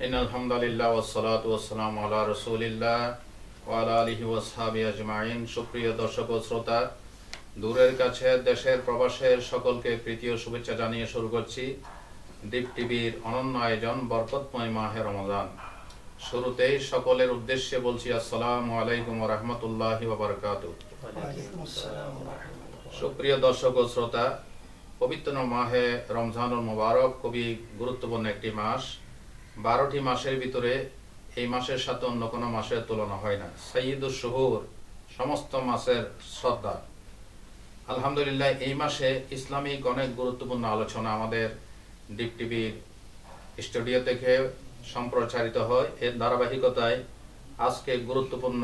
إن الحمد لله والصلاة والسلام على رسول الله وعلى آله وصحبه أجمعين সুপ্রিয় দর্শক ও শ্রোতা দূরের কাছে দেশের প্রবাসের সকলকে প্রীতি ও শুভেচ্ছা জানিয়ে শুরু করছি দীপ টিভির অনন্য আয়োজন বরকতময় মাহে রমজান শুরুতেই সকলের উদ্দেশ্যে বলছি আসসালামু আলাইকুম রহমতুল্লাহ বাবরকাতু সুপ্রিয় দর্শক ও শ্রোতা পবিত্র মাহে রমজানুল মুবারক খুবই গুরুত্বপূর্ণ একটি মাস বারোটি মাসের ভিতরে এই মাসের সাথে অন্য কোনো মাসের তুলনা হয় না। সঈদুল শহুর, সমস্ত মাসের শ্রদ্ধা। আলহামদুলিল্লাহ, এই মাসে ইসলামিক অনেক গুরুত্বপূর্ণ আলোচনা আমাদের ডিপ টিভির স্টুডিও থেকে সম্প্রচারিত হয়। এর ধারাবাহিকতায় আজকে গুরুত্বপূর্ণ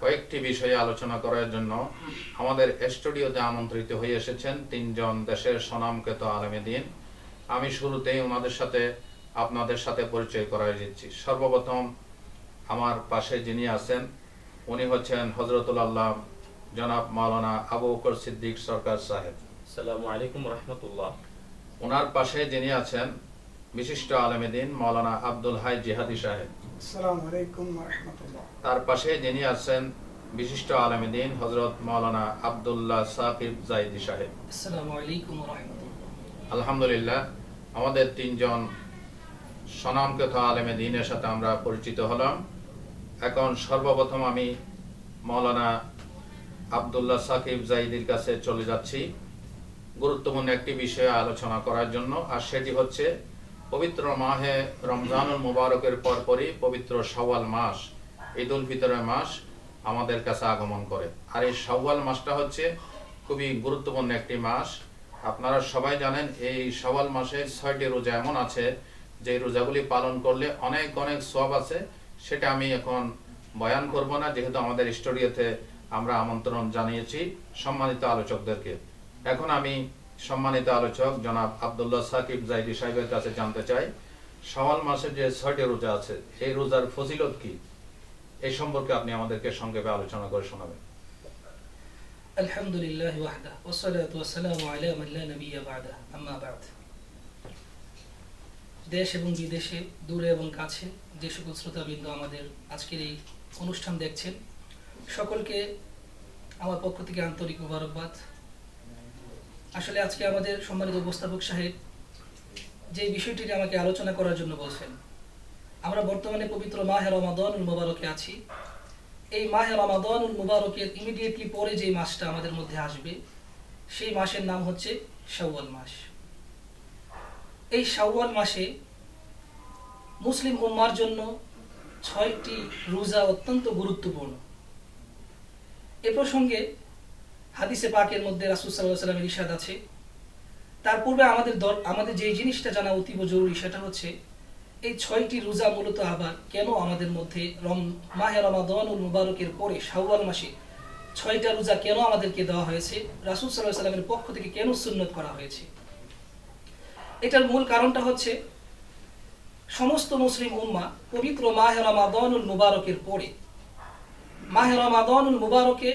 কয়েকটি বিষয়ে আলোচনা করার জন্য আমাদের স্টুডিওতে আমন্ত্রিত হয়ে এসেছেন তিনজন দেশের স্বনামকেত আলমে দিন। আমি শুরুতেই ওনাদের সাথে আপনাদের সাথে পরিচয় করাই দিচ্ছি। সর্বপ্রথম আমার পাশে যিনি আছেন উনি হচ্ছেন হজরতুল আল্লাহ জনাব মাওলানা আবু বকর সিদ্দিক সরকার সাহেব। আসসালামু আলাইকুম রহমতুল্লাহ। ওনার পাশে যিনি আছেন বিশিষ্ট আলমেদিন মাওলানা আব্দুল হাই জিহাদি সাহেব। আসসালামু আলাইকুম রহমতুল্লাহ। তার পাশে যিনি আছেন বিশিষ্ট আলমেদিন হজরত মাওলানা আবদুল্লাহ সাকিব জাইদি সাহেব। আসসালামু আলাইকুম রহমতুল্লাহ। আলহামদুলিল্লাহ আমাদের তিনজন স্বনামকথ আলেমে দিনের সাথে আমরা পরিচিত হলাম। এখন সর্বপ্রথম আমি মৌলানা আবদুল্লাহ সাকিব জাইদির কাছে চলে যাচ্ছি গুরুত্বপূর্ণ একটি বিষয়ে আলোচনা করার জন্য, আর সেটি হচ্ছে পবিত্র মাহে রমজানুল মুবারকের পরপরই পবিত্র সওয়াল মাস ঈদ উল ফিতরের মাস আমাদের কাছে আগমন করে। আর এই সওয়াল মাসটা হচ্ছে খুবই গুরুত্বপূর্ণ একটি মাস। আপনারা সবাই জানেন এই সওয়াল মাসে ছয়টি রোজা এমন আছে যে রোজাগুলি পালন করলে অনেক অনেক সব আছে, সেটা আমি এখন বয়ান করব না। যেহেতু আমাদের স্টুডিওতে আমরা আমন্ত্রণ জানিয়েছি সম্মানিত আলোচকদেরকে। এখন আমি সম্মানিত আলোচক জনাব আব্দুল্লাহ সাকিব জাইদি সাহেবের কাছে জানতে চাই সওয়াল মাসের যে ছয়টি রোজা আছে, এই রোজার ফজিলত কি? এই সম্পর্কে আপনি আমাদেরকে সংক্ষেপে আলোচনা করে শোনাবেন। আলহামদুলিল্লাহ ওয়াহদা ওয়াসসালাতু ওয়াসসালামু আলা মান লা নাবিয়্যা বা'দা, আম্মা বা'দ। দেশ এবং বিদেশে, দূরে এবং কাছে যে সকল শ্রোতাবৃন্দ আমাদের আজকের এই অনুষ্ঠান দেখছেন, সকলকে আমার পক্ষ থেকে আন্তরিক মোবারকবাদ। আসলে আজকে আমাদের সম্মানিত উপস্থাপক সাহেব যে বিষয়টি আমাকে আলোচনা করার জন্য বলছেন, আমরা বর্তমানে পবিত্র মাহে রমাদানুল মোবারকে আছি। এই মাহে রমাদানুল মুবারকের ইমিডিয়েটলি পরে যে মাসটা আমাদের মধ্যে আসবে, সেই মাসের নাম হচ্ছে শাওয়াল মাস। এই শাওয়াল মাসে মুসলিম উম্মার জন্য ছয়টি রোজা অত্যন্ত গুরুত্বপূর্ণ। এ প্রসঙ্গে হাদিসে পাকের মধ্যে রাসুল সাল্লাহ সাল্লামের ইশাদ আছে। তার পূর্বে আমাদের দর- আমাদের যে জিনিসটা জানা অতীব জরুরি সেটা হচ্ছে এই ছয়টি রোজা মূলত আবার কেন আমাদের মধ্যে রম মাহে রমাদানুল মুবারকের পরে শাওয়াল মাসে ছয়টা রোজা কেন আমাদেরকে দেওয়া হয়েছে? রাসুল সাল্লাহ সাল্লামের পক্ষ থেকে কেন সুন্নত করা হয়েছে? এটার মূল কারণটা হচ্ছে, সমস্ত মুসলিম উম্মা পবিত্র মাহের রমাদানুল মুবারকের পরে মাহের রমাদানুল মুবারকে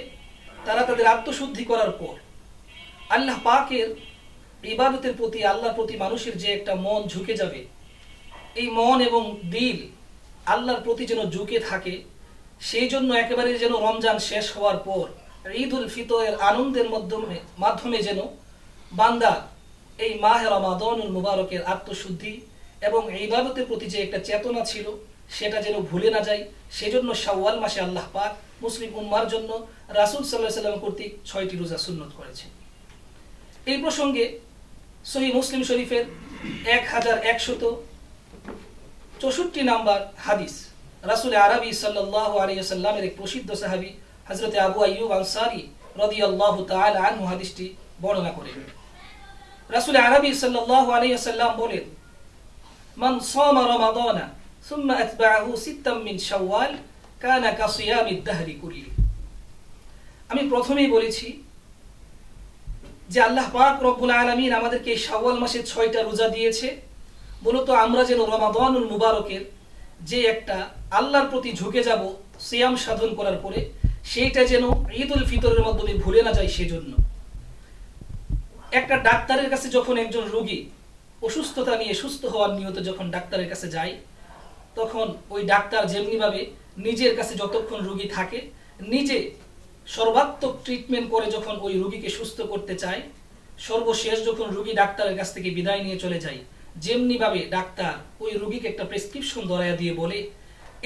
তারা তাদের আত্মশুদ্ধি করার পর, আল্লাহ পাকের ইবাদতের প্রতি, আল্লাহর প্রতি মানুষের যে একটা মন ঝুঁকে যাবে, এই মন এবং দিল আল্লাহর প্রতি যেন ঝুঁকে থাকে, সেই জন্য একেবারে যেন রমজান শেষ হওয়ার পর ঈদ উল ফিতরের আনন্দের মাধ্যমে মাধ্যমে যেন বান্দা এই মাহে রমাদনুল মুবারকের আত্মশুদ্ধি এবং ইবাদতের প্রতি যে একটা চেতনা ছিল, সেটা যেন ভুলে না যায় সেজন্য শাওয়াল মাসে আল্লাহ পাক মুসলিম উম্মার জন্য রাসূল সাল্লাহ সাল্লাম কর্তৃক ছয়টি রোজা সুন্নত করেছে এই প্রসঙ্গে সহি মুসলিম শরীফের এক হাজার একশত চৌষট্টি নাম্বার হাদিস রাসুল আরবি সাল্লাহ আলিয়াল্লামের এক প্রসিদ্ধ সাহাবি হজরতে আবু আইয়ুব আনসারি রদি আল্লাহ তাআলা আনহু হাদিসটি বর্ণনা করেন। রাসুল আরবি সাল্লাহ আলিয়াল্লাম বলেন মান সামা রমাদানা ثم أتبعه ستا من شوال كان كصيام الدهر كله আমি প্রথমেই বলেছি যে আল্লাহ পাক রব্বুল আলামিন আমাদেরকে এই শাওয়াল মাসে ছয়টা রোজা দিয়েছে মূলত আমরা যেন রমাদানুল মুবারকের যে একটা আল্লাহর প্রতি ঝুঁকে যাব সিয়াম সাধন করার পরে সেইটা যেন ঈদ উল ফিতরের মাধ্যমে ভুলে না যায় সেজন্য একটা ডাক্তারের কাছে যখন একজন রোগী অসুস্থতা নিয়ে সুস্থ হওয়ার নিয়ত যখন ডাক্তারের কাছে যায়, তখন ওই ডাক্তার যেমনিভাবে নিজের কাছে যতক্ষণ রুগী থাকে, নিজে সর্বাত্মক ট্রিটমেন্ট করে যখন ওই রুগীকে সুস্থ করতে চায়, সর্বশেষ যখন রুগী ডাক্তারের কাছ থেকে বিদায় নিয়ে চলে যায়, যেমনিভাবে ডাক্তার ওই রুগীকে একটা প্রেসক্রিপশন ধরাইয়া দিয়ে বলে,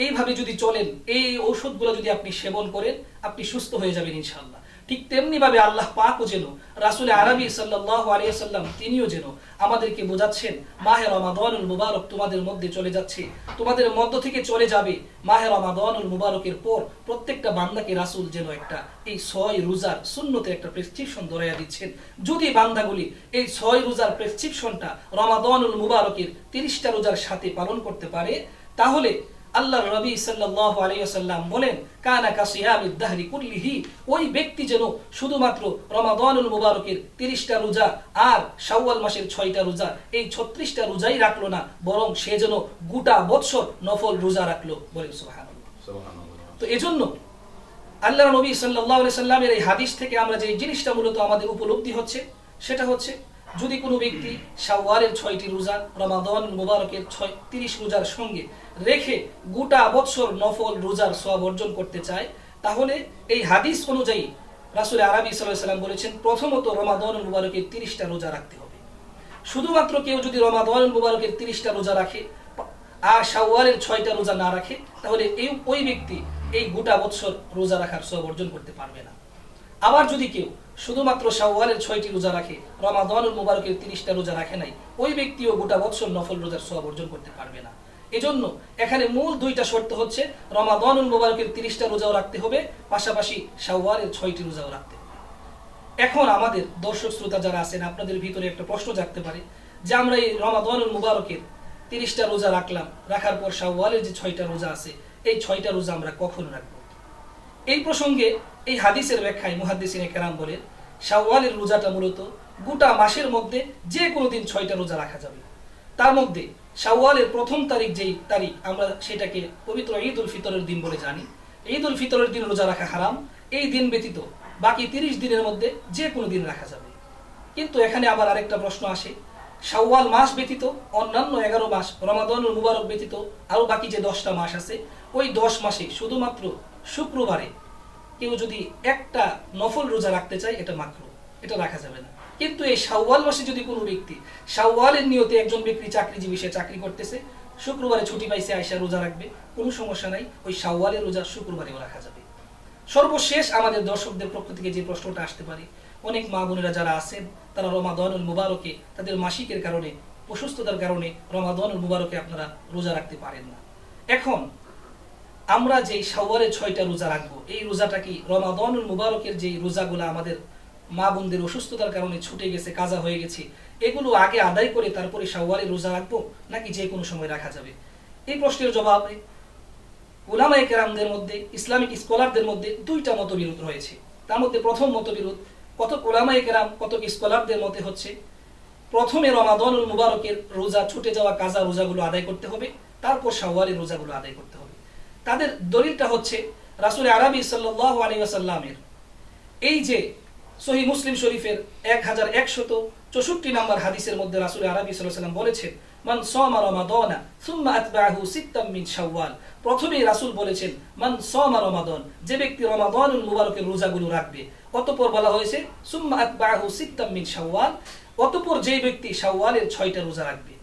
এইভাবে যদি চলেন, এই ঔষধগুলো যদি আপনি সেবন করেন, আপনি সুস্থ হয়ে যাবেন ইনশাআল্লাহ। ঠিক তেমনি ভাবে আল্লাহ পাকও যেন, রাসুল আরবি সাল্লাহ আলিয়াল্লাম তিনিও যেন আমাদেরকে বোঝাচ্ছেন, মাহে রমাদানুল মুবারক তোমাদের মধ্যে চলে যাচ্ছে। তোমাদের মধ্য থেকে চলে যাবে মাহে রমাদানুল মুবারকের পর প্রত্যেকটা বান্দাকে রাসুল যেন একটা, এই ছয় রোজার শূন্যতে একটা প্রেসক্রিপশন ধরাইয়া দিচ্ছেন। যদি বান্দাগুলি এই ছয় রোজার প্রেসক্রিপশনটা রমাদানুল মুবারকের তিরিশটা রোজার সাথে পালন করতে পারে, তাহলে আল্লাহ রবি সাল্লাহ আলাইসাল্লাম বলেন কানা কাসিয়ামিদ দাহরি কুল্লিহি ওই ব্যক্তি যেন শুধুমাত্র রমাদানুল মুবারকের তিরিশটা রোজা আর শাওয়াল মাসের ছয়টা রোজা এই ছত্রিশটা রোজাই রাখল না বরং সে যেন গোটা বৎসর নফল রোজা রাখল বলেন সুবহানাল্লাহ। তো এজন্য আল্লাহ নবী সাল্লাহ সাল্লামের এই হাদিস থেকে আমরা যে জিনিসটা মূলত আমাদের উপলব্ধি হচ্ছে সেটা হচ্ছে যদি কোনো ব্যক্তি শাওয়ারের ছয়টি রোজা, রমাদান মুবারকের ছয়, তিরিশ রোজার সঙ্গে রেখে গোটা বৎসর নফল রোজার সব অর্জন করতে চায়, তাহলে এই হাদিস অনুযায়ী রাসুল আরবি সাল্লাম বলেছেন, প্রথমত রমাদান মুবারকের তিরিশটা রোজা রাখতে হবে। শুধুমাত্র কেউ যদি রমাদান মুবারকের তিরিশটা রোজা রাখে আর শাওয়ালের ছয়টা রোজা না রাখে, তাহলে এই ওই ব্যক্তি এই গোটা বৎসর রোজা রাখার সব অর্জন করতে পারবে না। আবার যদি কেউ শুধুমাত্র শাওয়ালের ছয়টি রোজা রাখে, রমাদানুল মুবারকের তিরিশটা রোজা রাখে নাই, ওই ব্যক্তিও গোটা বৎসর নফল রোজার সব অর্জন করতে পারবে না। এজন্য এখানে মূল দুইটা শর্ত হচ্ছে, রমাদানুল মুবারকের তিরিশটা রোজাও রাখতে হবে, পাশাপাশি শাওয়ালের ছয়টি রোজাও রাখতে হবে। এখন আমাদের দর্শক শ্রোতা যারা আছেন, আপনাদের ভিতরে একটা প্রশ্ন জাগতে পারে যে আমরা এই রমাদানুল মুবারকের তিরিশটা রোজা রাখলাম, রাখার পর শাওয়ালের যে ছয়টা রোজা আছে, এই ছয়টা রোজা আমরা কখন রাখব? এই প্রসঙ্গে এই হাদিসের ব্যাখ্যায় মুহাদ্দিসিনে কেরাম বলেন, শাওয়ালের রোজাটা মূলত গোটা মাসের মধ্যে যে কোনো দিন ছয়টা রোজা রাখা যাবে। তার মধ্যে শাওয়ালের প্রথম তারিখ যেই তারিখ আমরা সেটাকে পবিত্র ঈদ উল ফিতরের দিন বলে জানি। ঈদ উল ফিতরের দিন রোজা রাখা হারাম, এই দিন ব্যতীত বাকি তিরিশ দিনের মধ্যে যে কোনো দিন রাখা যাবে। কিন্তু এখানে আবার আরেকটা প্রশ্ন আসে, শাওয়াল মাস ব্যতীত অন্যান্য এগারো মাস, রমাদানুল মুবারক ব্যতীত আরও বাকি যে দশটা মাস আছে, ওই দশ মাসে শুধুমাত্র শুক্রবারে কেউ যদি একটা নফল রোজা রাখতে চায়, এটা মাত্র এটা রাখা যাবে না। কিন্তু এই শাওয়াল মাসে যদি কোনো ব্যক্তি শাওয়ালের নিয়তে একজন ব্যক্তি চাকরিজীবী, সে চাকরি করতেছে, শুক্রবারে ছুটি পাইছে আয়সা রোজা রাখবে, কোনো সমস্যা নাই, ওই শাওয়ালের রোজা শুক্রবারেও রাখা যাবে। সর্বশেষ আমাদের দর্শকদের পক্ষ থেকে যে প্রশ্নটা আসতে পারে, অনেক মা বোনেরা যারা আছেন, তারা রমাদানুল মুবারকে, তাদের মাসিকের কারণে, অসুস্থতার কারণে রমাদানুল মুবারকে আপনারা রোজা রাখতে পারেন না। এখন আমরা যে শাওয়ালের ছয়টা রোজা রাখব, এই রোজাটা কি রমাদানুল মুবারকের যে রোজাগুলো আমাদের মা বোনদের অসুস্থতার কারণে ছুটে গেছে, কাজা হয়ে গেছে, এগুলো আগে আদায় করে তারপরে শাওয়ালের রোজা রাখব নাকি যে কোনো সময় রাখা যাবে? এই প্রশ্নের জবাবে ওলামায়ে কেরামদের মধ্যে, ইসলামিক স্কলারদের মধ্যে দুইটা মতবিরোধ রয়েছে। তার মধ্যে প্রথম মতবিরোধ, কত ওলামায়ে কেরাম, কত স্কলারদের মতে হচ্ছে, প্রথমে রমাদানুল মুবারকের রোজা ছুটে যাওয়া, কাজা রোজাগুলো আদায় করতে হবে, তারপর শাওয়ালের রোজাগুলো আদায় করতে হবে। তাদের দলিলটা হচ্ছে রাসুল আরবি সাল্লাহ আলী আসাল্লামের এই যে সহি মুসলিম শরীফের এক হাজার একশত চৌষট্টি নম্বর হাদিসের মধ্যে রাসুল আরবি সাল্লাম বলেছেন, মান সমা রমাদনা সুম্মা আতবাহু সিত্তাম মিন শাওয়াল। প্রথমেই রাসূল বলেছেন, মান সমা রমাদন, যে ব্যক্তি রমাদানুল মুবারকের রোজাগুলো রাখবে। অতঃপর বলা হয়েছে, সুম্মা আতবাহু সিত্তাম মিন শাওয়াল। অতঃপর যে ব্যক্তি শাওয়ালের ছয়টা রোজা রাখবে।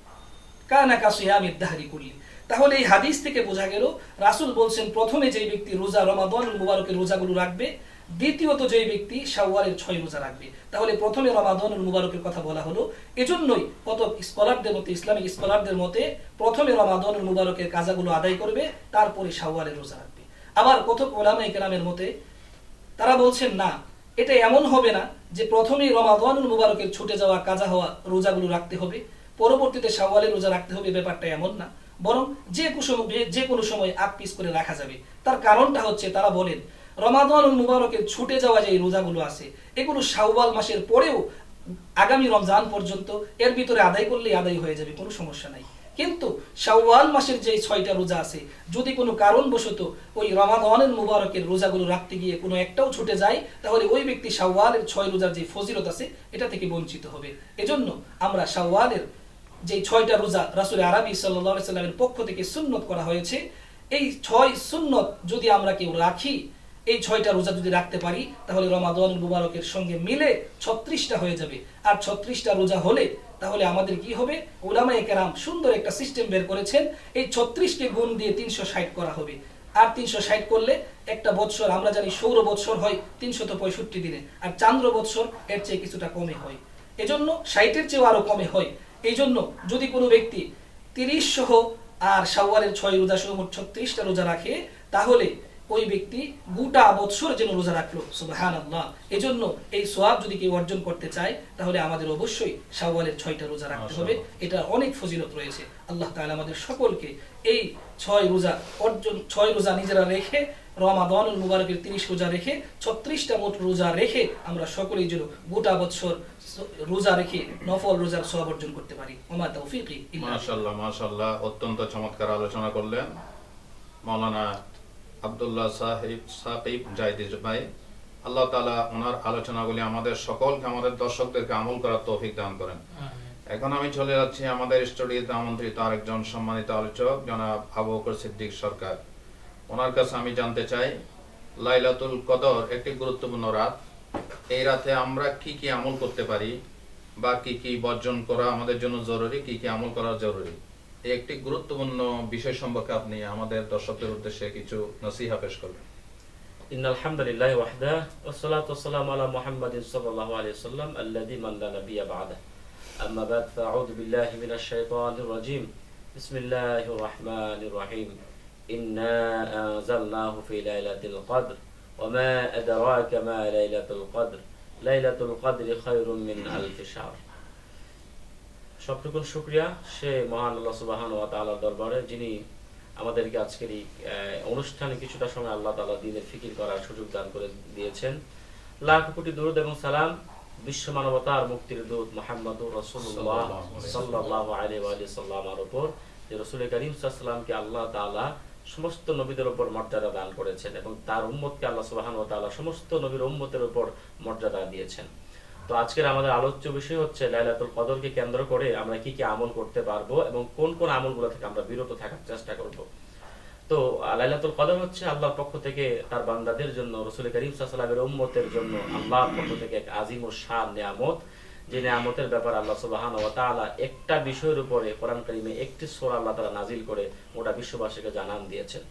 কানা কাসিয়ামিদ দাহরি করলি তাহলে এই হাদিস থেকে বোঝা গেল, রাসূল বলছেন, প্রথমে যে ব্যক্তি রোজা রমাদানুল মুবারকের রোজাগুলো রাখবে, দ্বিতীয়ত যে ব্যক্তি শাওয়ালের ছয় রোজা রাখবে। তাহলে প্রথমে রমাদানুল মুবারকের কথা বলা হলো। এজন্যই কত স্কলারদের মতে, ইসলামিক স্কলারদের মতে, প্রথমে রমাদানুল মুবারকের কাজাগুলো আদায় করবে, তারপরে শাওয়ালের রোজা রাখবে। আবার কত ওলামায়ে কেরামের মতে, তারা বলছেন, না, এটা এমন হবে না যে প্রথমেই রমাদানুল মুবারকের ছুটে যাওয়া কাজা হওয়া রোজাগুলো রাখতে হবে, পরবর্তীতে শাওয়ালের রোজা রাখতে হবে, ব্যাপারটা এমন না। বরং যে কুসম যে কোনো সময় আগ পিস করে রাখা যাবে। তার কারণটা হচ্ছে তারা বলেন রমাদানুল মুবারকের ছুটে যাওয়া যে রোজাগুলো আছে, এগুলো শাওয়াল মাসের পরেও আগামী রমজান পর্যন্ত এর ভিতরে আদায় করলেই আদায় হয়ে যাবে, কোনো সমস্যা নাই। কিন্তু শাওয়াল মাসের যে ছয়টা রোজা আছে, যদি কোনো কারণবশত ওই রমাদানের মুবারকের রোজাগুলো রাখতে গিয়ে কোনো একটাও ছুটে যায়, তাহলে ওই ব্যক্তি শাওয়ালের ছয় রোজার যে ফজিলত আছে, এটা থেকে বঞ্চিত হবে। এজন্য আমরা শাওয়ালের যে ছয়টা রোজা রাসুল আরবি সাল্লাহ সাল্লামের পক্ষ থেকে সুন্নত করা হয়েছে, এই ছয় সুন্নত যদি আমরা কেউ রাখি, এই ছয়টা রোজা যদি রাখতে পারি, তাহলে রমাদান মুবারকের সঙ্গে মিলে ছত্রিশটা হয়ে যাবে। আর ছত্রিশটা রোজা হলে তাহলে আমাদের কি হবে? ওলামায়ে কেরাম সুন্দর একটা সিস্টেম বের করেছেন, এই ছত্রিশকে গুণ দিয়ে তিনশো ষাট করা হবে। আর তিনশো ষাট করলে একটা বৎসর, আমরা জানি সৌর বৎসর হয় তিনশত পঁয়ষট্টি দিনে, আর চান্দ্র বৎসর এর চেয়ে কিছুটা কমে হয়। এজন্য ষাটের চেয়েও আরও কমে হয়। এই জন্য যদি কোনো ব্যক্তি তিরিশ সহ আর শাওয়ালের ছয় রোজা সহ মোট ছত্রিশটা রোজা রাখে তাহলে ওই ব্যক্তি গোটা বৎসর যেন রোজা রাখল। সুবাহান আল্লাহ এজন্য এই সোয়াব যদি কেউ অর্জন করতে চায় তাহলে আমাদের অবশ্যই শাওয়ালের ছয়টা রোজা রাখতে হবে। এটা অনেক ফজিলত রয়েছে। আল্লাহ তাআলা আমাদের সকলকে এই ছয় রোজা অর্জন ছয় রোজা নিজেরা রেখে রমাদানুল মুবারকের তিরিশ রোজা রেখে ছত্রিশটা মোট রোজা রেখে আমরা সকলেই যেন গোটা বৎসর রোজা রেখে নফল রোজার সব অর্জন করতে পারি। ওমা তৌফিকি। মাশাল্লাহ মাশাল্লাহ অত্যন্ত চমৎকার আলোচনা করলেন মৌলানা আব্দুল্লাহ সাহেব সাকিব জাহিদ ভাই। আল্লাহ তাআলা ওনার আলোচনাগুলি আমাদের সকলকে আমাদের দর্শকদেরকে আমল করার তৌফিক দান করেন। এখন আমি চলে যাচ্ছি আমাদের স্টুডিওতে আমন্ত্রিত আরেকজন সম্মানিত আলোচক জনাব আবু বকর সিদ্দিক সরকার। ওনার কাছে আমি জানতে চাই লাইলাতুল কদর একটি গুরুত্বপূর্ণ রাত। এই রাতে আমরা কি কি আমল করতে পারি বা কি কি বর্জন করা আমাদের জন্য জরুরি কি কি আমল করা জরুরি এই একটি গুরুত্বপূর্ণ বিষয় সম্পর্কে আপনি আমাদের দর্শকদের উদ্দেশ্যে কিছু নসিহা পেশ করবেন إن الحمد لله وحده والصلاة والسلام على محمد صلى الله عليه وسلم الذي من لا نبي بعده أما بعد فأعوذ بالله من الشيطان الرجيم بسم الله الرحمن الرحيم إنا أنزلناه في ليلة القدر وما أدراك ما ليلة القدر ليلة القدر خير من ألف شهر সবটুকুন শুক্রিয়া সে মহান আল্লাহ সুবাহান ওয়া তাআলার দরবারে যিনি আমাদেরকে আজকের এই আহ, অনুষ্ঠানে কিছুটা সময় আল্লাহ তাআলা দিনের ফিকির করার সুযোগ দান করে দিয়েছেন লাখ কোটি দরুদ এবং সালাম বিশ্ব মানবতার মুক্তির দূত মোহাম্মদুর রাসূলুল্লাহ সাল্লাল্লাহু আলাইহি ওয়া আলিহি সাল্লামের উপর যে রাসূল করিম সাল্লাল্লাহু আল্লাহ তাআলা সমস্ত নবীদের উপর মর্যাদা দান করেছেন এবং তার উম্মতকে আল্লাহ সুবহানাহু ওয়া তাআলা সমস্ত নবীর উম্মতের উপর মর্যাদা দিয়েছেন। তো আজকের আমাদের আলোচ্য বিষয় হচ্ছে লাইলাতুল কদরকে কেন্দ্র করে আমরা কি কি আমল করতে পারব এবং কোন কোন আমলগুলো থেকে আমরা বিরত থাকার চেষ্টা করব। তো লাইলাতুল কদর হচ্ছে আল্লাহর পক্ষ থেকে তার বান্দাদের জন্য, রসুল করিম সাল্লামের উম্মতের জন্য আল্লাহর পক্ষ থেকে এক আজিম ও শান নিয়ামত। যে নিয়ামতের ব্যাপার আল্লাহ সুবাহান ও তালা একটা বিষয়ের উপরে কোরআন করিমে একটি সোর আল্লাহ তালা নাজিল করে ওটা বিশ্ববাসীকে জানান দিয়েছেন।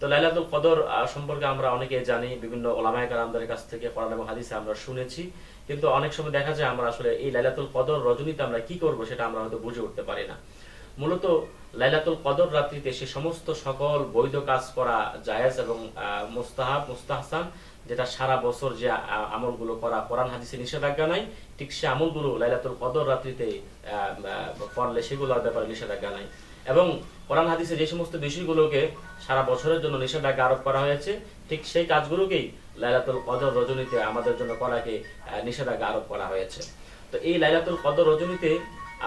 তো লাইলাতুল কদর সম্পর্কে আমরা অনেকে জানি, বিভিন্ন ওলামায় কারামদের কাছ থেকে কোরআন এবং হাদিসে আমরা শুনেছি। কিন্তু অনেক সময় দেখা যায় আমরা আসলে এই লাইলাতুল কদর রজনীতে আমরা কি করব সেটা আমরা হয়তো বুঝে উঠতে পারি না। মূলত লাইলাতুল কদর রাত্রিতে সে সমস্ত সকল বৈধ কাজ করা জায়েজ এবং মুস্তাহাব, মুস্তাহসান, যেটা সারা বছর যে আমলগুলো করা কোরআন হাদিসে নিষেধাজ্ঞা নাই, ঠিক সে আমলগুলো লাইলাতুল কদর রাত্রিতে করলে সেগুলোর ব্যাপারে নিষেধাজ্ঞা নাই। এবং কোরআন, হাদিসে যে সমস্ত বিষয়গুলোকে সারা বছরের জন্য নিষেধাজ্ঞা আরোপ করা হয়েছে, ঠিক সেই কাজগুলোকেই লাইলাতুল কদর রজনীতে আমাদের জন্য করাকে নিষেধাজ্ঞা আরোপ করা হয়েছে। তো এই লাইলাতুল কদর রজনীতে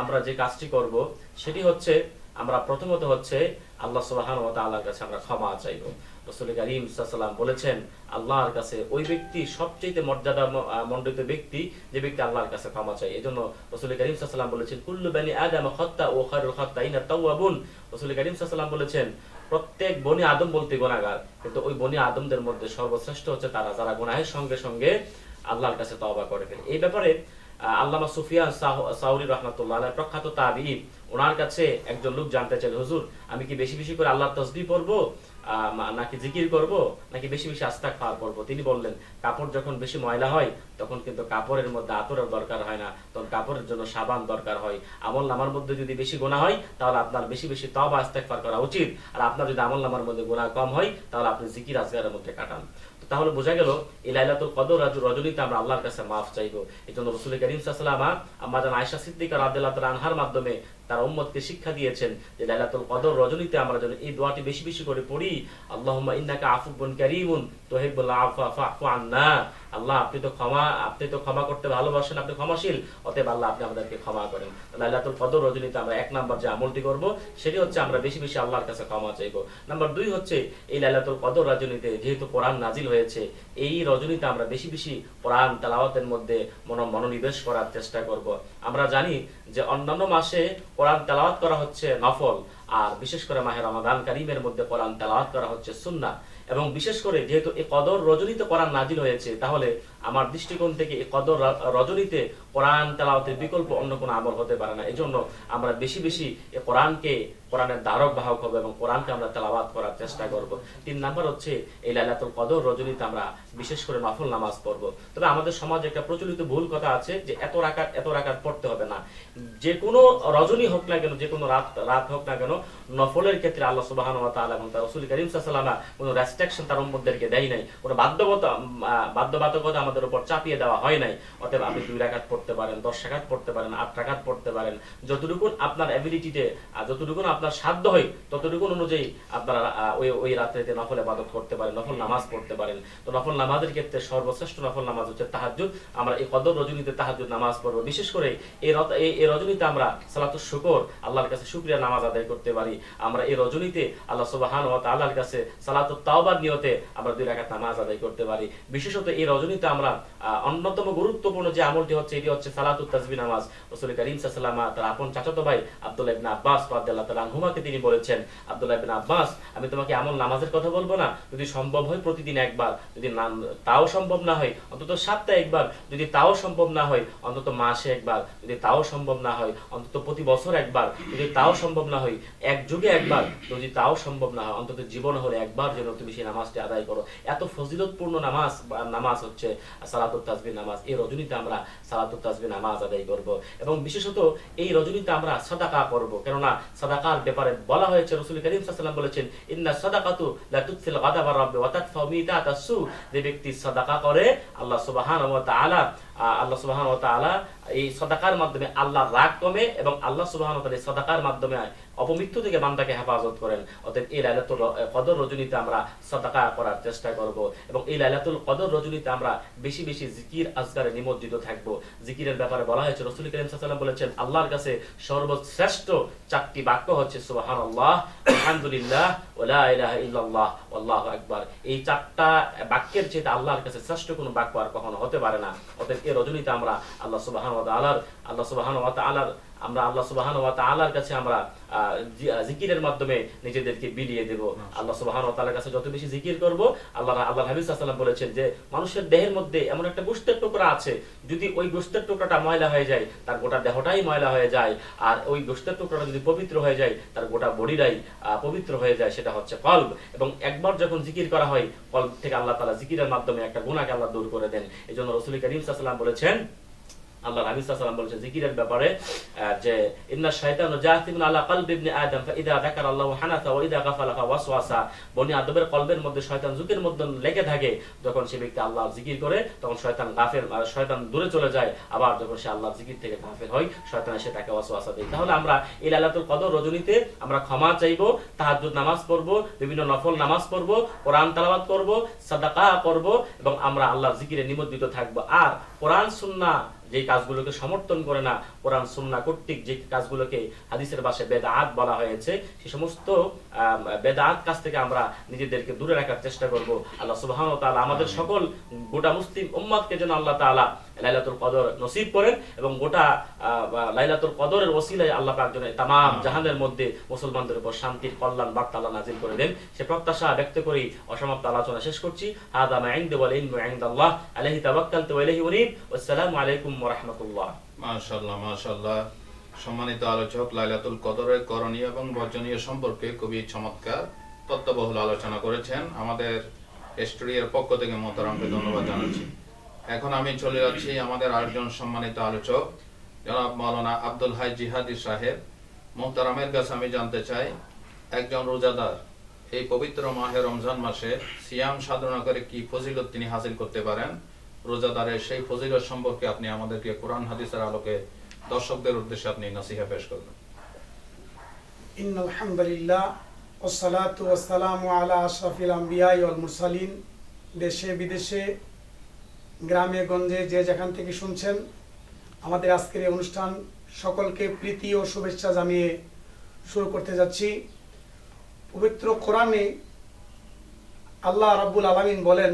আমরা যে কাজটি করব সেটি হচ্ছে, আমরা প্রথমত হচ্ছে আল্লাহ সুবহান ওয়া তাআলার কাছে আমরা ক্ষমা চাইব। রাসূল করিম সাল্লাল্লাহু বলেছেন, আল্লাহর কাছে ওই ব্যক্তি সবচেয়ে মর্যাদা মণ্ডিত ব্যক্তি, যে ব্যক্তি আল্লাহর কাছে ক্ষমা চায়। এজন্য রাসূল করিম সাল্লাল্লাহু বলেছেন, কুল্লু বানি আদম খাত্তা ও খায়রুল খাত্তাইনা তাওয়াবুন। রাসূল করিম সাল্লাল্লাহু বলেছেন, প্রত্যেক বনি আদম বলতে গুনাহগার, কিন্তু ওই বনি আদমদের মধ্যে সর্বশ্রেষ্ঠ হচ্ছে তারা যারা গুনাহের সঙ্গে সঙ্গে আল্লাহর কাছে তওবা করে ফেলে। এই ব্যাপারে আল্লামা সুফিয়ান সাহ- সাউরি রহমাতুল্লাহ প্রখ্যাত তাবিঈন। ওনার কাছে একজন লোক জানতে চাইল হুজুর, আমি কি বেশি বেশি করে আল্লাহর তসবিহ পড়ব? নাকি জিকির করব? নাকি বেশি বেশি আস্তাক পার করব তিনি বললেন, কাপড় যখন বেশি ময়লা হয়, তখন কিন্তু কাপড়ের মধ্যে আতরের দরকার হয় না। তখন কাপড়ের জন্য সাবান দরকার হয়। আমল নামার মধ্যে যদি বেশি গোনা হয়, তাহলে আপনার বেশি বেশি তবা আস্তাক পার করা উচিত। আর আপনার যদি আমল নামার মধ্যে গোনা কম হয়, তাহলে আপনি জিকির আজগারের মধ্যে কাটান। তাহলে বোঝা গেল, এই লাইলাতুল কদর রাজু রজনীতে আমরা আল্লাহর কাছে মাফ চাইব। এই জন্য রসুল করিম সাল্লামা আমাদের আয়সা সিদ্দিকার আব্দুল্লাহ আনহার মাধ্যমে তার উম্মতকে শিক্ষা দিয়েছেন যে লাইলাতুল কদর রজনীতে আমরা যেন এই দোয়াটি বেশি বেশি করে পড়ি। আল্লাহুম্মা ইন্নাকা আফুবুন কারীমুন তুহিব্বুল আফা ফাফু আন্না। আল্লাহ, আপনি তো ক্ষমা, আপনি তো ক্ষমা করতে ভালোবাসেন, আপনি ক্ষমাশীল। অতএব আল্লাহ আপনি আমাদেরকে ক্ষমা করেন। লাইলাতুল কদর রজনীতে আমরা এক নাম্বার যে আমলটি করব, সেটি হচ্ছে আমরা বেশি বেশি আল্লাহর কাছে ক্ষমা চাইব। নাম্বার দুই হচ্ছে, এই লাইলাতুল কদর রজনীতে যেহেতু কোরআন নাজিল হয়েছে, এই রজনীতে আমরা বেশি বেশি কোরআন তেলাওয়াতের মধ্যে মন, মনোনিবেশ করার চেষ্টা করব। আমরা জানি যে অন্যান্য মাসে কোরআন তেলাওয়াত করা হচ্ছে নফল, আর বিশেষ করে মাহের রমাদান কারিমের মধ্যে কোরআন তেলাওয়াত করা হচ্ছে সুন্না এবং বিশেষ করে যেহেতু এই কদর রজনীতে কোরআন নাজিল হয়েছে, তাহলে আমার দৃষ্টিকোণ থেকে কদর রজনীতে কোরআন তেলাওয়াতের বিকল্প অন্য কোনো আমল হতে পারে না। এজন্য আমরা বেশি বেশি কোরআনকে, কোরআনের ধারক বাহক হবে এবং কোরআনকে আমরা তেলাওয়াত করার চেষ্টা করব। তিন নাম্বার হচ্ছে এই লাইলাতুল কদর রজনীতে আমরা বিশেষ করে নফল নামাজ পড়ব। তবে আমাদের সমাজে একটা প্রচলিত ভুল কথা আছে যে এত রাকাত এত রাকাত পড়তে হবে না। যে কোনো রজনী হোক না কেন, যে কোনো রাত রাত হোক না কেন, নফলের ক্ষেত্রে আল্লাহ ওয়া তাআলা এবং তার রাসূল করিম ওয়াসাল্লাম কোনো রেস্ট্রিকশন তার উম্মতদেরকে দেয় নাই। কোনো বাধ্যবতা বাধ্যবাধকতা আমাদের উপর চাপিয়ে দেওয়া হয় নাই। অতএব আপনি দুই রাকাত পড়তে পারেন, দশ রাকাত পড়তে পারেন, আট রাকাত পড়তে পারেন। যতটুকু আপনার অ্যাবিলিটিতে যতটুকু আপনার সাধ্য হয় ততটুকু অনুযায়ী আপনারা ওই ওই রাত্রিতে নফল ইবাদত করতে পারেন, নফল নামাজ পড়তে পারেন। তো নফল নামাজের ক্ষেত্রে সর্বশ্রেষ্ঠ নফল নামাজ হচ্ছে তাহাজ্জুদ। আমরা এই কদর রজনীতে তাহাজ্জুদ নামাজ পড়ব। বিশেষ করে এই এই রজনীতে আমরা সালাতুল শুকর, আল্লাহর কাছে শুকরিয়া নামাজ আদায় করতে পারি। আমরা এই রজনীতে আল্লাহ সুবহানাহু ওয়া তাআলার কাছে সালাতুত তাওবার নিয়তে আমরা দুই রাকাত নামাজ আদায় করতে পারি। বিশেষত এই রজনীতে আমরা অন্যতম গুরুত্বপূর্ণ যে আমলটি হচ্ছে, এটি হচ্ছে সালাতুত তাসবিহ নামাজ। রাসূল করিম আলাইহি তার আপন চাচাতো ভাই আব্দুল্লাহ ইবনে আব্বাস রাদিয়াল্লাহু তাআলা আনহুমাকে তিনি বলেছেন, আব্দুল্লাহ ইবনে আব্বাস, আমি তোমাকে এমন নামাজের কথা বলব না। যদি সম্ভব হয় প্রতিদিন একবার, যদি না, তাও সম্ভব না হয়, অন্তত সপ্তাহে একবার, যদি তাও সম্ভব না হয়, অন্তত মাসে একবার, যদি তাও সম্ভব না হয়, অন্তত প্রতি বছর একবার, যদি তাও সম্ভব না হয়, এক যুগে একবার, যদি তাও সম্ভব না হয়, অন্তত জীবন হলে একবার যেন তুমি সেই নামাজটি আদায় করো। এত ফজিলতপূর্ণ নামাজ নামাজ হচ্ছে সালাতুত তাজবির নামাজ, এই রজনীতে আমরা সালাতুল তাজবির নামাজ আদায় করব। এবং বিশেষত এই রজনীতে আমরা সাদাকা করব। কেননা সাদাকার ব্যাপারে বলা হয়েছে, রসুল করিম সাল্লাম বলেছেন, ইন্না সাদাকাতু লা তুতফিল গাদাবা রাব্বি ওয়া তাকফা মিতা তাসু যে ব্যক্তি সাদাকা করে, আল্লাহ সুবহানাহু ওয়া তাআলা আল্লাহ সুবহানাহু ওয়া তাআলা এই সাদাকার মাধ্যমে আল্লাহর রাগ কমে এবং আল্লাহ তাআলা এই সাদাকার মাধ্যমে অপমৃত্যু থেকে বান্দাকে হেফাজত করেন। অতএব এই লাইলাতুল কদর রজনীতে আমরা সাদাকা করার চেষ্টা করব এবং এই লাইলাতুল কদর রজনীতে আমরা বেশি বেশি জিকির আজকারে নিমজ্জিত থাকব। জিকিরের ব্যাপারে বলা হয়েছে, রাসূল করিম ওয়াসাল্লাম বলেছেন, আল্লাহর কাছে সর্বশ্রেষ্ঠ চারটি বাক্য হচ্ছে সুবহানাল্লাহ, আলহামদুলিল্লাহ ওয়া লা ইলাহা ইল্লাল্লাহ, আল্লাহু আকবার। এই চারটা বাক্যের চেয়ে আল্লাহর কাছে শ্রেষ্ঠ কোনো বাক্য আর কখনো হতে পারে না। অতএব এই রজনীতে আমরা আল্লাহ সুবাহান ওয়া তাআলার আল্লাহ সুবাহান ওয়া তাআলার আমরা আল্লাহ সুবহানাহু ওয়া তাআলার কাছে আমরা জিকিরের মাধ্যমে নিজেদেরকে বিলিয়ে দেব। আল্লাহ সুবহানাহু ওয়া তাআলার কাছে যত বেশি জিকির করব আল্লাহ আল্লাহ আলাইহি ওয়াসাল্লাম বলেছেন যে মানুষের দেহের মধ্যে এমন একটা গোশতের টুকরা আছে যদি ওই গোশতের টুকরাটা ময়লা হয়ে যায় তার গোটা দেহটাই ময়লা হয়ে যায় আর ওই গোশতের টুকরাটা যদি পবিত্র হয়ে যায় তার গোটা বডিটাই আহ, পবিত্র হয়ে যায় সেটা হচ্ছে কলব। এবং একবার যখন জিকির করা হয় কলব থেকে আল্লাহ তাআলা জিকিরের মাধ্যমে একটা গুনাহকে আল্লাহ দূর করে দেন। এজন্য রাসূল করিম সাল্লাল্লাহু আলাইহি ওয়াসাল্লাম বলেছেন আল্লাহ জিকিরের ব্যাপারে যে, ইন্না কলবি ইবনে আদম আল্লাহু ইদা গাফালা ফাওয়াসওয়াসা বনি আদমের কলবের মধ্যে শয়তান মধ্যে লেগে থাকে, যখন সে ব্যক্তি জিকির করে, তখন শয়তান গাফের শয়তান দূরে চলে যায়। আবার যখন সে জিকির থেকে গাফের হয়, শয়তান এসে তাকে ওয়াসওয়াসা দেয়। তাহলে আমরা এই কদর রজনীতে আমরা ক্ষমা চাইব, তাহাজ্জুদ নামাজ পড়ব, বিভিন্ন নফল নামাজ পড়ব, কোরআন তেলাওয়াত করব, সাদাকা করব এবং আমরা আল্লাহর জিকিরে নিমজ্জিত থাকব। আর কোরআন, সুন্নাহ যে কাজগুলোকে সমর্থন করে না কোরআন সুন্না কর্তৃক যে কাজগুলোকে হাদিসের বাসে বেদাত বলা হয়েছে সে সমস্ত বেদাত কাজ থেকে আমরা নিজেদেরকে দূরে রাখার চেষ্টা করব। আল্লাহ সুবাহ আমাদের সকল গোটা মুসলিম উম্মাদকে যেন আল্লাহ তাআলা লাইলাতুল কদর নসিব করেন এবং গোটা লাইলাতুল কদরের ওসিলায় আল্লাহ পাক যেন তামাম জাহানের মধ্যে মুসলমানদের উপর শান্তির কল্যাণ বার্তা আল্লাহ নাজিল করে দেন। সে প্রত্যাশা ব্যক্ত করি অসমাপ্ত আলোচনা শেষ করছি। হাদা মা ইনদি ওয়াল ইলমু ইনদাল্লাহ। আলাইহি তাওয়াক্কালতু ওয়া ইলাইহি উনীব। ওয়াসসালামু আলাইকুম ওয়া রাহমাতুল্লাহ। মাশাল্লাহ মাশাল্লাহ সম্মানিত আলোচক লাইলাতুল কদরের করণীয় এবং বর্জনীয় সম্পর্কে খুবই চমৎকার তত্ত্ববহুল আলোচনা করেছেন আমাদের স্টুডিওর পক্ষ থেকে মোহতারামকে ধন্যবাদ জানাচ্ছি। এখন আমি চলে যাচ্ছি আমাদের আরেকজন সম্মানিত আলোচক জনাব মাওলানা আব্দুল হাই জিহাদি সাহেব মোহতারামের কাছে আমি জানতে চাই একজন রোজাদার এই পবিত্র মাহে রমজান মাসে সিয়াম সাধনা করে কি ফজিলত তিনি হাসিল করতে পারেন রোজাদারের সেই ফজিলত সম্পর্কে আপনি আমাদেরকে কোরআন হাদিসের আলোকে দর্শকদের উদ্দেশ্যে আপনি নসিহা পেশ করবেন إن الحمد لله والصلاة والسلام على أشرف الأنبياء والمرسلين দেশে বিদেশে গ্রামে, গঞ্জে যে যেখান থেকে শুনছেন, আমাদের আজকের এই অনুষ্ঠান সকলকে প্রীতি ও শুভেচ্ছা জানিয়ে শুরু করতে যাচ্ছি। পবিত্র কোরআনে আল্লাহ রাব্বুল আলামিন বলেন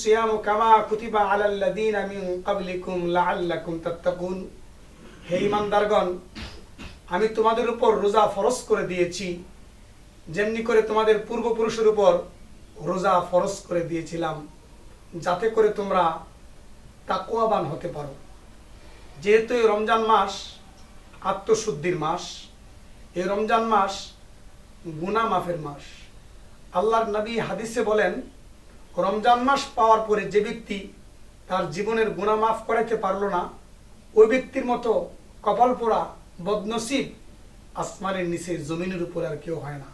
সিয়ামু কামা হে ইমানদারগণ, আমি তোমাদের উপর রোজা ফরজ করে দিয়েছি। যেমনি করে তোমাদের পূর্বপুরুষের উপর রোজা ফরজ করে দিয়েছিলাম, যাতে করে তোমরা তাকওয়াবান হতে পারো। যেহেতু এই রমজান মাস আত্মশুদ্ধির মাস, এই রমজান মাস গুনা মাফের মাস। আল্লাহর নবী হাদিসে বলেন, রমজান মাস পাওয়ার পরে যে ব্যক্তি তার জীবনের গুণা মাফ করাইতে পারল না, ওই ব্যক্তির মতো কপাল পোড়া, বদনসিব আসমানের নিচে জমিনের উপর আর কেউ হয় না।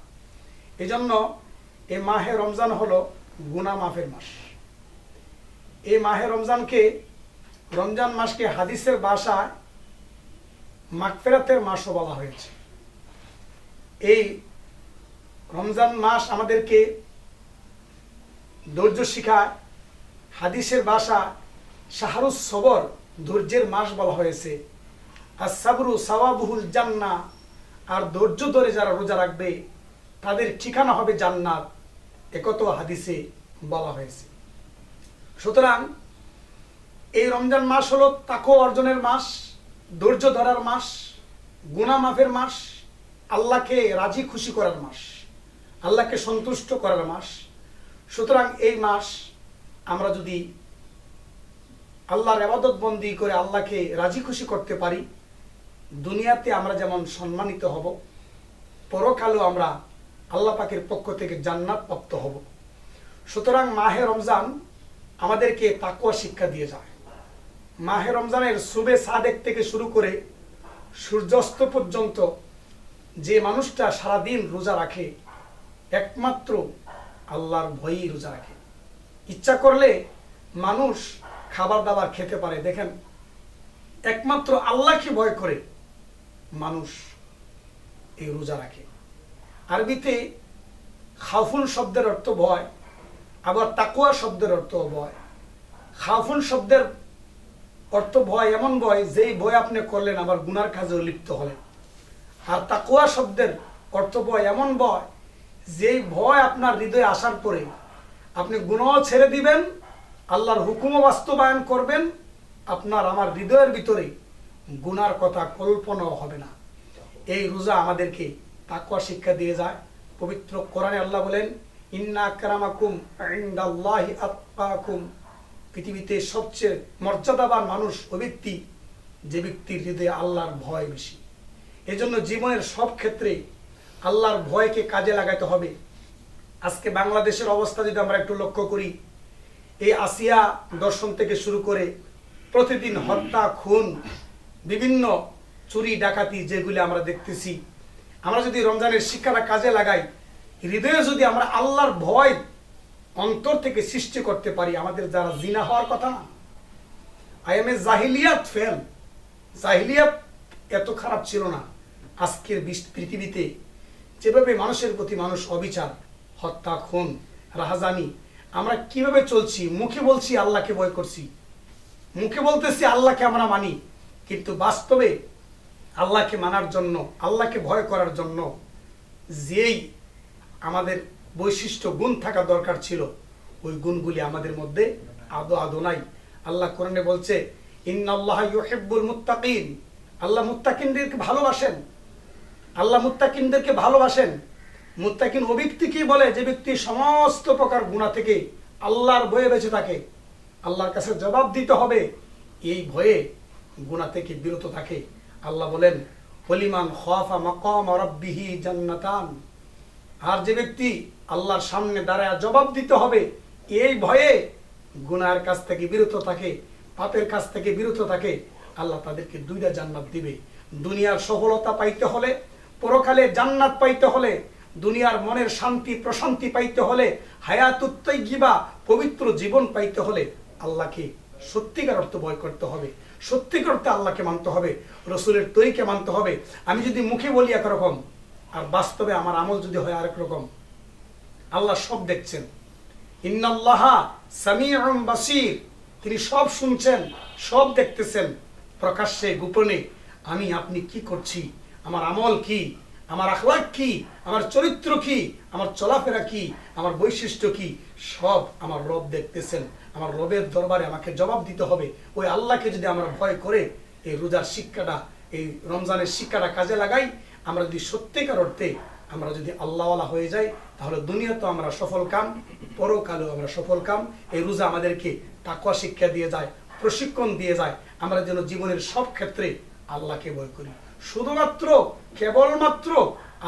এজন্য এ মাহে রমজান হলো গুনা মাফের মাস। এই মাহে রমজানকে রমজান মাসকে হাদিসের ভাষায় মাগফেরাতের মাসও বলা হয়েছে। এই রমজান মাস আমাদেরকে ধৈর্য শিখায়, হাদিসের বাসা শাহরুস সবর ধৈর্যের মাস বলা হয়েছে। আর সাবরু সাওয়াবুহুল জান্না আর ধৈর্য ধরে যারা রোজা রাখবে তাদের ঠিকানা হবে জান্নাত। একত হাদিসে বলা হয়েছে। সুতরাং এই রমজান মাস হলো তাকো অর্জনের মাস, ধৈর্য ধরার মাস গুনা মাফের মাস, আল্লাহকে রাজি খুশি করার মাস, আল্লাহকে সন্তুষ্ট করার মাস। সুতরাং এই মাস আমরা যদি আল্লাহর আবাদত বন্দি করে আল্লাহকে রাজি খুশি করতে পারি, দুনিয়াতে আমরা যেমন সম্মানিত হব, পরকালেও আমরা আল্লাহ পাকের পক্ষ থেকে জান্নাত প্রাপ্ত হব। সুতরাং মাহে রমজান আমাদেরকে তাকুয়া শিক্ষা দিয়ে যায়। মাহে রমজানের সুবে সাদেক থেকে শুরু করে সূর্যাস্ত পর্যন্ত যে মানুষটা সারাদিন রোজা রাখে, একমাত্র আল্লাহর ভয়েই রোজা রাখে। ইচ্ছা করলে মানুষ খাবার দাবার খেতে পারে। দেখেন, একমাত্র আল্লাহকে ভয় করে মানুষ এই রোজা রাখে। আরবিতে খাফুন শব্দের অর্থ ভয়, আবার তাকুয়া শব্দের অর্থ ভয়। খাফুন শব্দের অর্থ ভয় এমন ভয়, যেই ভয় আপনি করলেন আবার গুনার কাজেও লিপ্ত হলেন। আর তাকুয়া শব্দের অর্থ ভয় এমন ভয়, যেই ভয় আপনার হৃদয়ে আসার পরে আপনি গুণও ছেড়ে দিবেন, আল্লাহর হুকুমও বাস্তবায়ন করবেন, আপনার আমার হৃদয়ের ভিতরে গুনার কথা কল্পনাও হবে না। এই রোজা আমাদেরকে তাকুয়া শিক্ষা দিয়ে যায়। পবিত্র কোরআনে আল্লাহ বলেন, ইন্না আকরামাকুম ইনদাল্লাহি আতকাকুম। পৃথিবীতে সবচেয়ে মর্যাদাবান মানুষ ও ব্যক্তি, যে ব্যক্তির হৃদয়ে আল্লাহর ভয় বেশি। এজন্য জীবনের সব ক্ষেত্রে আল্লাহর ভয়কে কাজে লাগাতে হবে। আজকে বাংলাদেশের অবস্থা যদি আমরা একটু লক্ষ্য করি, এই আসিয়া দর্শন থেকে শুরু করে প্রতিদিন হত্যা, খুন, বিভিন্ন চুরি, ডাকাতি যেগুলি আমরা দেখতেছি আমরা যদি রমজানের শিক্ষাটা কাজে লাগাই, হৃদয়ে যদি আমরা আল্লাহর ভয় অন্তর থেকে সৃষ্টি করতে পারি, আমাদের যারা জিনা হওয়ার কথা না আই এম এ জাহিলিয়াত ফেল। জাহিলিয়াত এত খারাপ ছিল না। আজকের পৃথিবীতে যেভাবে মানুষের প্রতি মানুষ অবিচার, হত্যা, খুন, রাহাজানি, আমরা কীভাবে চলছি? মুখে বলছি, আল্লাহকে ভয় করছি। মুখে বলতেছি, আল্লাহকে আমরা মানি। কিন্তু বাস্তবে আল্লাহকে মানার জন্য, আল্লাহকে ভয় করার জন্য যেই আমাদের বৈশিষ্ট্য, গুণ থাকা দরকার ছিল, ওই গুণগুলি আমাদের মধ্যে আদো আদো নাই। আল্লাহ কোরআনে বলছে, ইন্নাল্লাহ ইউহিব্বুল মুত্তাকিন। আল্লাহ মুত্তাকিনদেরকে ভালোবাসেন। আল্লাহ মুত্তাকিনদেরকে ভালোবাসেন। মুত্তাকিন ও ব্যক্তি কি বলে যে ব্যক্তি সমস্ত প্রকার গুণা থেকে আল্লাহর ভয়ে বেঁচে থাকে। আল্লাহর কাছে জবাব দিতে হবে, এই ভয়ে গুণা থেকে বিরত থাকে। আল্লাহ বলেন, হলিমান খাফা মাকাম জান্নাতান। আর যে ব্যক্তি আল্লাহর সামনে দাঁড়ায় জবাব দিতে হবে, এই ভয়ে গুনার কাছ থেকে বিরত থাকে, পাপের কাছ থেকে বিরত থাকে, আল্লাহ তাদেরকে দুইটা জান্নাত দিবে। দুনিয়ার সফলতা পাইতে হলে, পরকালে জান্নাত পাইতে হলে, দুনিয়ার মনের শান্তি, প্রশান্তি পাইতে হলে হায়াতুত্তৈগিবা পবিত্র জীবন পাইতে হলে, আল্লাহকে সত্যিকার অর্থ ভয় করতে হবে। সত্যিকার অর্থে আল্লাহকে মানতে হবে, রসুলের তৈরিকে মানতে হবে। আমি যদি মুখে বলি একরকম, আর বাস্তবে আমার আমল যদি হয় আরেক রকম, আল্লাহ সব দেখছেন। ইন্নাল্লাহা সামিউম বাসির। তিনি সব শুনছেন, সব দেখতেছেন, প্রকাশ্যে, গোপনে। আমি, আপনি কি করছি? আমার আমল কি? আমার আখলাক কি? আমার চরিত্র কি? আমার চলাফেরা কি? আমার বৈশিষ্ট্য কি? সব আমার রব দেখতেছেন। আমার রবের দরবারে আমাকে জবাব দিতে হবে। ওই আল্লাহকে যদি আমরা ভয় করে এই রোজার শিক্ষাটা, এই রমজানের শিক্ষাটা কাজে লাগাই, আমরা যদি সত্যিকার অর্থে আমরা যদি আল্লাহওয়ালা হয়ে যাই, তাহলে দুনিয়াতেও আমরা সফল কাম, পরকালেও আমরা সফল কাম। এই রোজা আমাদেরকে তাকুয়া শিক্ষা দিয়ে যায়, প্রশিক্ষণ দিয়ে যায়। আমরা যেন জীবনের সব ক্ষেত্রে আল্লাহকে ভয় করি। শুধুমাত্র, কেবলমাত্র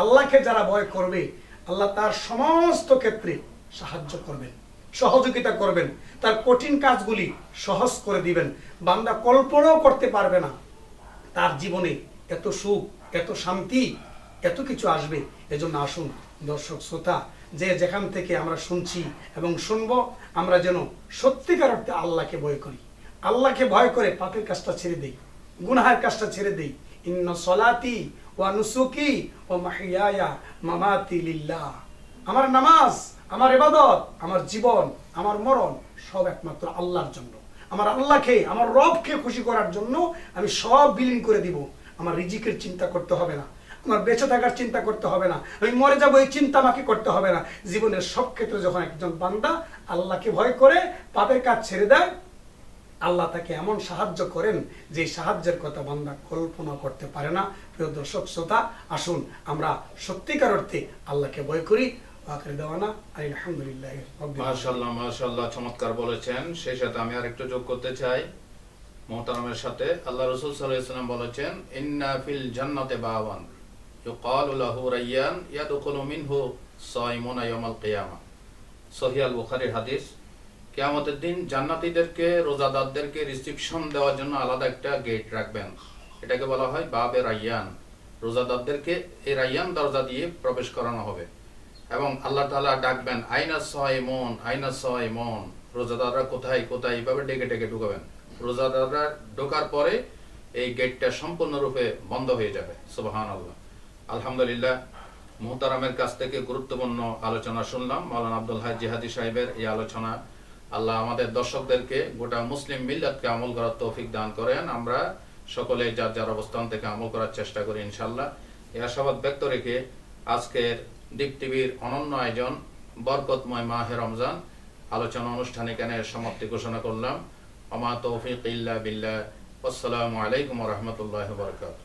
আল্লাহকে যারা ভয় করবে, আল্লাহ তার সমস্ত ক্ষেত্রে সাহায্য করবেন। সহযোগিতা করবেন। তার কঠিন কাজগুলি সহজ করে দিবেন। বান্দা কল্পনাও করতে পারবে না। তার জীবনে এত সুখ, এত শান্তি, এত কিছু আসবে। এজন্য আসুন দর্শক, শ্রোতা, যে যেখান থেকে আমরা শুনছি এবং শুনব, আমরা যেন সত্যিকার অর্থে আল্লাহকে ভয় করি। আল্লাহকে ভয় করে পাপের কাজটা ছেড়ে দেই, গুনাহের কাজটা ছেড়ে দেই। ইন্ন সলাতি ওয়া নুসুকি ও মাহিয়ায়া মামাতি লিল্লাহ। আমার নামাজ আমার এবাদত আমার জীবন, আমার মরণ সব একমাত্র আল্লাহর জন্য। আমার আল্লাহকে, আমার রবকে খুশি করার জন্য আমি সব বিলীন করে দিব। আমার রিজিকের চিন্তা করতে হবে না। আমার বেঁচে থাকার চিন্তা করতে হবে না। আমি মরে যাব এই চিন্তা আমাকে করতে হবে না। জীবনের সব ক্ষেত্রে যখন একজন বান্দা আল্লাহকে ভয় করে, পাপের কাজ ছেড়ে দেয়, আল্লাহ তাকে এমন সাহায্য করেন যে সাহায্যের কথা বান্দা কল্পনা করতে পারে না। প্রিয় দর্শক, শ্রোতা, আসুন আমরা সত্যিকার অর্থে আল্লাহকে ভয় করি সেই সাথে। আল্লাহ রসুল হাদিস, কিয়ামতের দিন জান্নাতীদেরকে, রোজাদারদেরকে রিসিপশন দেওয়ার জন্য আলাদা একটা গেট রাখবেন। এটাকে বলা হয় বাবে রাইয়ান। রোজাদারদেরকে এই রাইয়ান দরজা দিয়ে প্রবেশ করানো হবে। এবং আল্লাহ তালা ডাকবেন, আইনা সাইমুন আইনা সাইমুন রোজাদাররা কোথায় কোথায়? এইভাবে ডেকে ডেকে ঢুকাবেন। রোজাদাররা ঢোকার পরে এই গেটটা সম্পূর্ণরূপে বন্ধ হয়ে যাবে। সুবাহান আল্লাহ আলহামদুলিল্লাহ, মোহতারামের কাছ থেকে গুরুত্বপূর্ণ আলোচনা শুনলাম। মাওলানা আব্দুল হাই জিহাদি সাহেবের এই আলোচনা। আল্লাহ আমাদের দর্শকদেরকে গোটা মুসলিম মিল্লাতকে আমল করার তৌফিক দান করেন। আমরা সকলে যার যার অবস্থান থেকে আমল করার চেষ্টা করি ইনশাল্লাহ এই আশাবাদ ব্যক্ত রেখে আজকের দীপ টিভির অনন্য আয়োজন, বরকতময় মাহে রমজান, আলোচনা অনুষ্ঠানে এখানে সমাপ্তি ঘোষণা করলাম। অমা তৌফিক ইল্লা বিল্লাহ। আসসালামু আলাইকুম রহমতুল্লাহ বরকাত